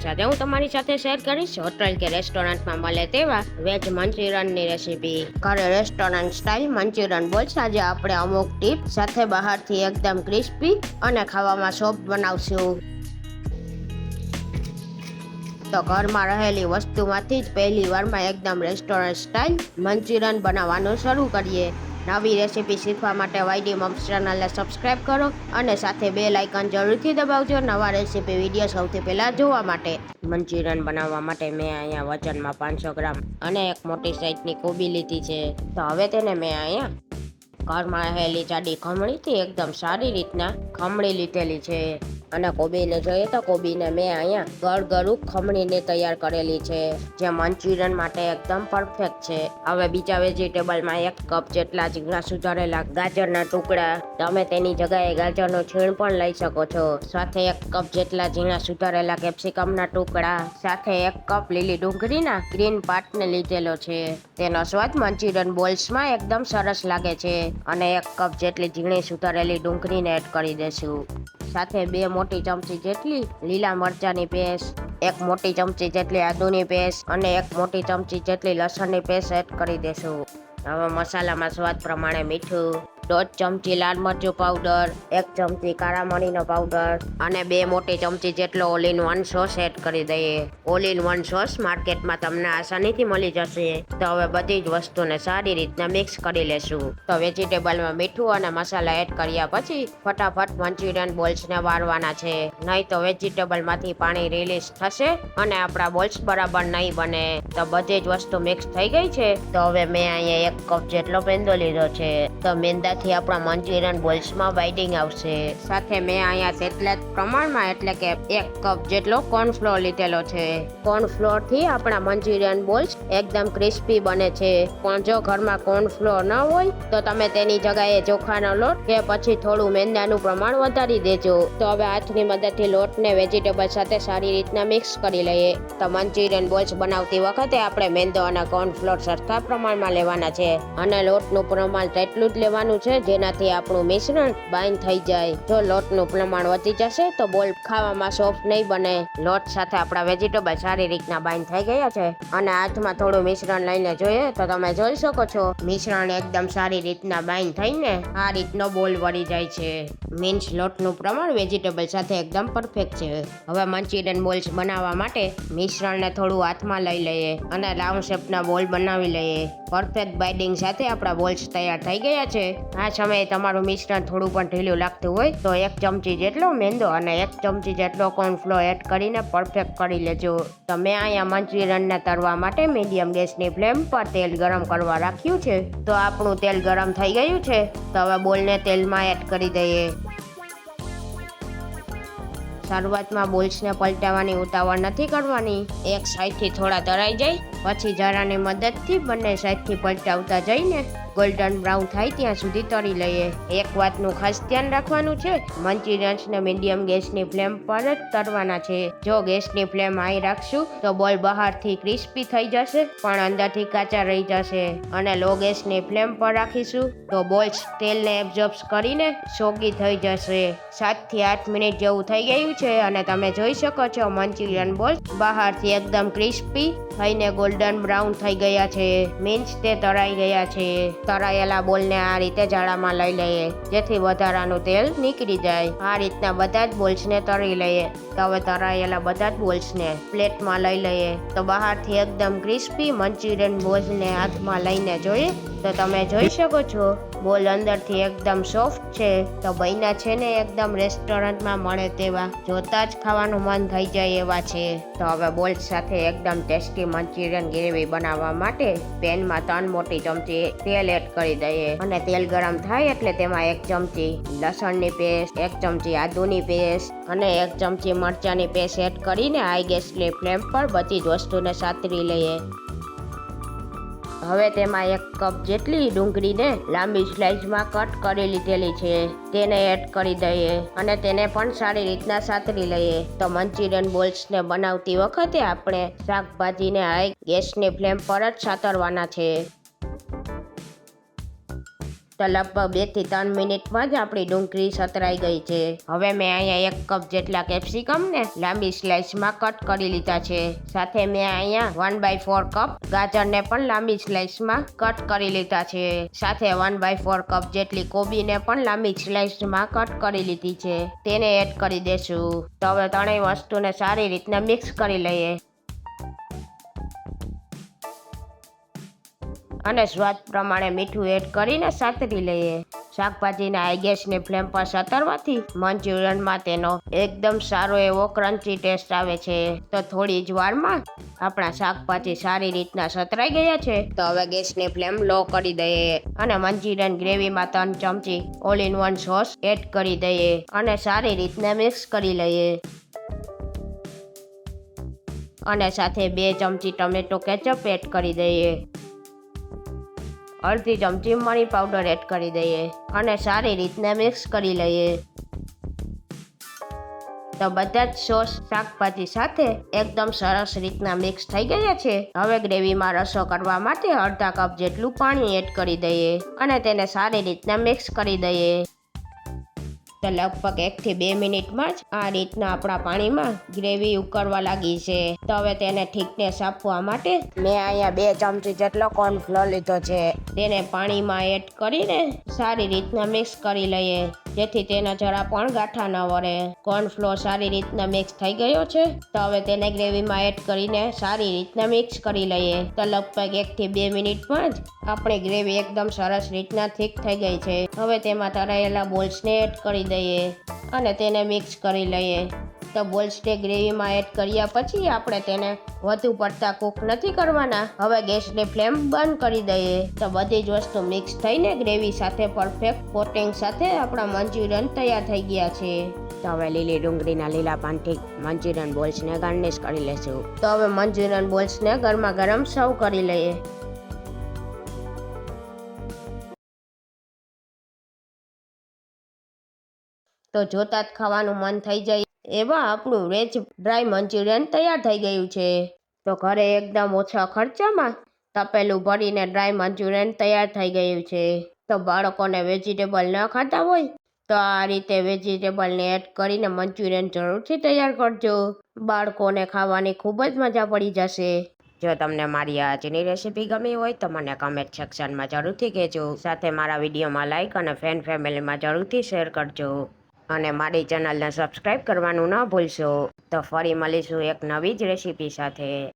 Friends આજે હું તમારી સાથે શેર કરીશ. હોટલ કે રેસ્ટોરન્ટમાં મળે તેવા વેજ મંચુરિયનની રેસીપી. ઘરે રેસ્ટોરન્ટ સ્ટાઇલ મંચુરિયન બોલ્સ આજે આપણે અમુક ટીપ સાથે બહારથી એકદમ ક્રિસ્પી અને ખાવામાં સોફ્ટ બનાવશું. તો ઘરમાં રહેલી વસ્તુમાંથી જ પહેલી વારમાં એકદમ રેસ્ટોરન્ટ સ્ટાઇલ મંચુરિયન બનાવવાનું શરૂ કરીએ. નવી રેસીપી શીખવા માટે વાયડી મમ્સ ચેનલને સબસ્ક્રાઈબ કરો અને સાથે બે લાઇકન જરૂરથી દબાવજો નવા રેસીપી વીડિયો સૌથી પહેલાં જોવા માટે. મંચુરિયન બનાવવા માટે મેં અહીંયા વજનમાં પાંચસો ગ્રામ અને એક મોટી સાઇઝની કોબી લીધી છે. તો હવે તેને મેં અહીંયા ઘરમાં રહેલી જાડી ખમણીથી એકદમ સારી રીતના ખમણી લીધેલી છે. અને કોબીને જોઈએ તો કોબીને મેં અહીંયા ગળ ગળું ખમણીને તૈયાર કરેલી છે, જે મંચુરિયન માટે એકદમ પરફેક્ટ છે. હવે બીજા વેજીટેબલમાં એક કપ જેટલા ઝીણા સુધારેલા ગાજરના ટુકડા. તમે તેની જગ્યાએ ગાજરનું છીણ પણ લઈ શકો છો. સાથે એક કપ જેટલા ઝીણા સુધારેલા કેપ્સિકમના ટુકડા. સાથે એક કપ લીલી ડુંગળીના ગ્રીન પાર્ટને લીધેલો છે. તેનો સ્વાદ મંચુરિયન બોલ્સમાં એકદમ સરસ લાગે છે. અને એક કપ જેટલી ઝીણી સુધારેલી ડુંગળીને એડ કરી દેશું સાથે બે મોટી ચમચી જેટલી લીલા મરચાંની પેસ્ટ, એક મોટી ચમચી જેટલી આદુની પેસ્ટ અને એક મોટી ચમચી જેટલી લસણની પેસ્ટ એડ કરી દેશું. હવે મસાલામાં સ્વાદ પ્રમાણે મીઠું દોઢ ચમચી લાલ મરચું પાવડર એક ચમચી કાળા મરીનો પાવડર અને બે મોટી ચમચી જેટલો all in one sauce add કરી દઈએ. ઓલ ઇન વન સોસ માર્કેટમાં તમને આસાનીથી મળી જશે. તો હવે બધી જ વસ્તુને સારી રીતના મિક્સ કરી લેશું. તો વેજીટેબલમાં મીઠું અને મસાલા એડ કર્યા પછી ફટાફટ મંચુરિયન બોલ્સને વાળવાના છે. નહીં તો વેજીટેબલમાંથી પાણી રિલીઝ થશે અને આપણા બોલ્સ બરાબર નહીં બને. તો બધી જ વસ્તુ મિક્સ થઈ ગઈ છે. તો હવે મેં અહીંયા એક કપ જેટલો મેંદો લીધો છે. તો મેંદાથી આપણા મંચુરિયન બોલ્સમાં બાઇટિંગ આવશે. સાથે મેં અહીંયા તેટલા જ પ્રમાણમાં એટલે કે એક કપ જેટલો કોર્નફ્લોર લીધેલો છે. કોર્નફ્લોરથી આપણા મંચુરિયન બોલ્સ એકદમ ક્રિસ્પી બને છે. પણ જો ઘરમાં કોર્નફ્લોર ન હોય તો તમે તેની જગ્યાએ ચોખાનો લોટ કે પછી થોડું મેંદાનું પ્રમાણ વધારી દેજો. તો હવે હાથની મદદથી લોટને વેજીટેબલ સાથે સારી રીતના મિક્સ કરી લઈએ. તો મંચુરિયન બોલ્સ બનાવતી વખતે આપણે મેંદો અને કોર્નફ્લોર સરખા પ્રમાણમાં લેવાના છે. અને લોટનું પ્રમાણ તેટલું જ લેવાનું છે જેનાથી આપણું મિશ્રણ બાઇન્ડ થઈ જાય. જો લોટનું પ્રમાણ વધી જશે, તો બોલ ખાવામાં સોફ્ટ નહીં બને. લોટ સાથે આપણા વેજીટેબલ સારી રીતના બાઇન્ડ થઈ ગયા છે. અને હાથમાં થોડું મિશ્રણ લઈને જોઈએ, તો તમે જોઈ શકો છો. મિશ્રણ એકદમ સારી રીતના બાઇન્ડ થઈને આ રીતનો બોલ વળી જાય છે. મીન્સ લોટનું પ્રમાણ વેજીટેબલ સાથે એકદમ પરફેક્ટ છે. હવે મંચુરિયન બોલ્સ બનાવવા માટે મિશ્રણને થોડું હાથમાં લઈ લઈએ અને રાઉન્ડ શેપના બોલ બનાવી લઈએ. પરફેક્ટ બાઇડિંગ સાથે આપણા બોલ્સ તૈયાર થઈ ગયા છે. આ સમયે તમારું મિશ્રણ થોડું પણ ઢીલું લાગતું હોય, તો એક ચમચી જેટલો મેંદો અને એક ચમચી જેટલો કોર્નફ્લોર એડ કરીને પરફેક્ટ કરી લેજો. તમે અહીંયા મંચુરિયનને તરવા માટે મીડિયમ ગેસની ફ્લેમ પર તેલ ગરમ કરવા રાખ્યું છે. તો આપણું તેલ ગરમ થઈ ગયું છે. તો હવે બોલને તેલમાં એડ કરી દઈએ. શરૂઆતમાં બોલ્સને પલટાવવાની ઉતાવળ નથી કરવાની. એક સાઈડથી થોડા તરાઈ જાય, પછી જરાની મદદથી બંને સાઈડથી પલટાવતા જઈને ગોલ્ડન બ્રાઉન થાય ત્યાં સુધી તળી લઈએ. એક વાતનું ખાસ ધ્યાન રાખવાનું છે મંચુરિયન્સને મીડિયમ ગેસની ફ્લેમ પર જ તળવાના છે. જો ગેસની ફ્લેમ હાઈ રાખશું, તો બોલ બહારથી ક્રિસ્પી થઈ જશે, પણ અંદરથી કાચા રહી જશે. અને લો ગેસની ફ્લેમ પર રાખીશું, તો બોલ્સ તેલને એબ્ઝોર્બ કરીને સોગી થઈ જશે. સાતથી આઠ મિનિટ જેવું થઈ ગયું છે, અને તમે જોઈ શકો છો મંચુરિયન બોલ્સ બહારથી એકદમ ક્રિસ્પી થઈને ગોલ્ડન બ્રાઉન થઈ ગયા છે. મીન્સ તે તળાઈ ગયા છે. તળાયેલા બોલને આ રીતે જાળામાં લઈ લઈએ, જેથી વધારાનું તેલ નીકળી જાય. આ રીતના બધા જ બોલ્સને તળી લઈએ. તો હવે તળાયેલા બધા જ બોલ્સને પ્લેટમાં લઈ લઈએ. તો બહારથી એકદમ ક્રિસ્પી, મંચુરિયન બોલ્સને હાથમાં લઈને જોઈએ, તો તમે જોઈ શકો છો, બોલ અંદરથી એકદમ સોફ્ટ છે. તો બન્યા છે ને એકદમ રેસ્ટોરન્ટમાં મળે તેવા, જોતા જ ખાવાનું મન થઈ જાય એવા છે. તો હવે બોલ સાથે એકદમ ટેસ્ટી મંચુરિયન ગ્રેવી બનાવવા માટે પેનમાં ત્રણ મોટી ચમચી તેલ એડ કરી દઈએ. અને તેલ ગરમ થાય એટલે તેમાં એક ચમચી લસણની પેસ્ટ, એક ચમચી આદુની પેસ્ટ અને એક ચમચી મરચાંની પેસ્ટ એડ કરીને હાઈ ગેસની ફ્લેમ પર બધી જ વસ્તુને સાતરી લઈએ. હવે તેમાં એક કપ જેટલી ડુંગળીને લાંબી સ્લાઇસમાં કટ કરી લીધેલી છે. તેને એડ કરી દઈએ અને તેને પણ સારી રીતના સાતરી લઈએ. તો મંચુરિયન બોલ્સને બનાવતી વખતે આપણે શાકભાજીને હાઈ ગેસની ફ્લેમ પર જ સાતરવાના છે. તો લગભગ બેથી ત્રણ મિનિટમાં જ આપણી ડુંગળી સતરાઈ ગઈ છે. હવે મેં અહીંયા એક કપ જેટલા કેપ્સિકમ ને લાંબી સ્લાઇસમાં કટ કરી લીધા છે. સાથે મેં અહીંયા વન બાય ફોર કપ ગાજરને પણ લાંબી સ્લાઇસમાં કટ કરી લીધા છે. સાથે વન બાય ફોર કપ જેટલી કોબીને પણ લાંબી સ્લાઇસમાં કટ કરી લીધી છે. તેને એડ કરી દેશું. તો હવે ત્રણેય વસ્તુને સારી રીતના મિક્સ કરી લઈએ. અને સ્વાદ પ્રમાણે મીઠું એડ કરીને સાતરી લઈએ. શાકભાજીના હાઈ ગેસની ફ્લેમ પર સતરવાથી મંચુરિયનમાં તેનો એકદમ સારો એવો ક્રન્ચી ટેસ્ટ આવે છે. તો થોડી જ વારમાં આપણા શાકભાજી સારી રીતના સતરાઈ ગયા છે. તો હવે ગેસની ફ્લેમ લો કરી દઈએ અને મંચુરિયન ગ્રેવીમાં ત્રણ ચમચી all in one sauce add કરી દઈએ અને સારી રીતના મિક્સ કરી લઈએ. અને સાથે બે ચમચી ટમેટો કેચઅપ એડ કરી દઈએ. અડધી ચમચી મરી પાવડર એડ કરી દઈએ અને સારી રીતના મિક્સ કરી લઈએ. તો બધા જ સોસ શાકભાજી સાથે એકદમ સરસ રીતના મિક્સ થઈ ગયા છે. હવે ગ્રેવીમાં રસો કરવા માટે અડધા કપ જેટલું પાણી એડ કરી દઈએ અને તેને સારી રીતના મિક્સ કરી દઈએ. તો લગભગ એકથી બે મિનિટમાં જ આ રીતના આપણા પાણીમાં ગ્રેવી ઉકળવા લાગી છે. તો હવે તેને ઠીકનેસ આપવા માટે મેં અહીંયા બે ચમચી જેટલો કોર્નફ્લોર લીધો છે. તેને પાણીમાં એડ કરીને સારી રીતના મિક્સ કરી લઈએ. જેથી તેના જરા પણ ગાંઠા ન વળે. કોર્નફ્લોર સારી રીતના મિક્સ થઈ ગયો છે. તો હવે તેને ગ્રેવીમાં એડ કરીને સારી રીતના મિક્સ કરી લઈએ. તો લગભગ એકથી બે મિનિટમાં જ આપણી ગ્રેવી એકદમ સરસ રીતના થીક થઈ ગઈ છે. હવે તેમાં તળાયેલા બોલ્સને એડ કરી દઈએ અને તેને મિક્સ કરી લઈએ. તો બોલ્સને ગ્રેવીમાં એડ કર્યા પછી આપણે તેને વધુ પડતા કૂક નથી કરવાના. હવે ગેસની ફ્લેમ બંધ કરી દઈએ. તો બધી જ વસ્તુ મિક્સ થઈને ગ્રેવી સાથે પરફેક્ટ કોટિંગ સાથે આપણા મંચુરિયન તૈયાર થઈ ગયા છે. તો હવે લીલી ડુંગળીના લીલા પાનથી મંચુરિયન બોલ્સને ગાર્નિશ કરી લેશું. તો હવે મંચુરિયન બોલ્સને ગરમા ગરમ સર્વ કરી લઈએ. તો જોતા જ ખાવાનું મન થઈ જાય. એવા આપણું વેજ ડ્રાય મંચુરિયન તૈયાર થઈ ગયું છે. તો ઘરે એકદમ ઓછા ખર્ચામાં તપેલું ભરીને ડ્રાય મંચુરિયન તૈયાર થઈ ગયું છે. તો બાળકોને વેજીટેબલ ન ખાતા હોય તો આ રીતે વેજીટેબલને એડ કરીને મંચુરિયન જરૂરથી તૈયાર કરજો. બાળકોને ખાવાની ખૂબ જ મજા પડી જશે. જો તમને મારી આજની રેસીપી ગમી હોય તો મને કમેન્ટ સેક્શનમાં જરૂરથી કહેજો. સાથે મારા વિડીયોમાં લાઇક અને ફેન ફેમિલીમાં જરૂરથી શેર કરજો. અને મારી ચેનલને સબસ્ક્રાઈબ કરવાનું ન ભૂલશો. તો ફરી મળીશું એક નવી જ રેસીપી સાથે.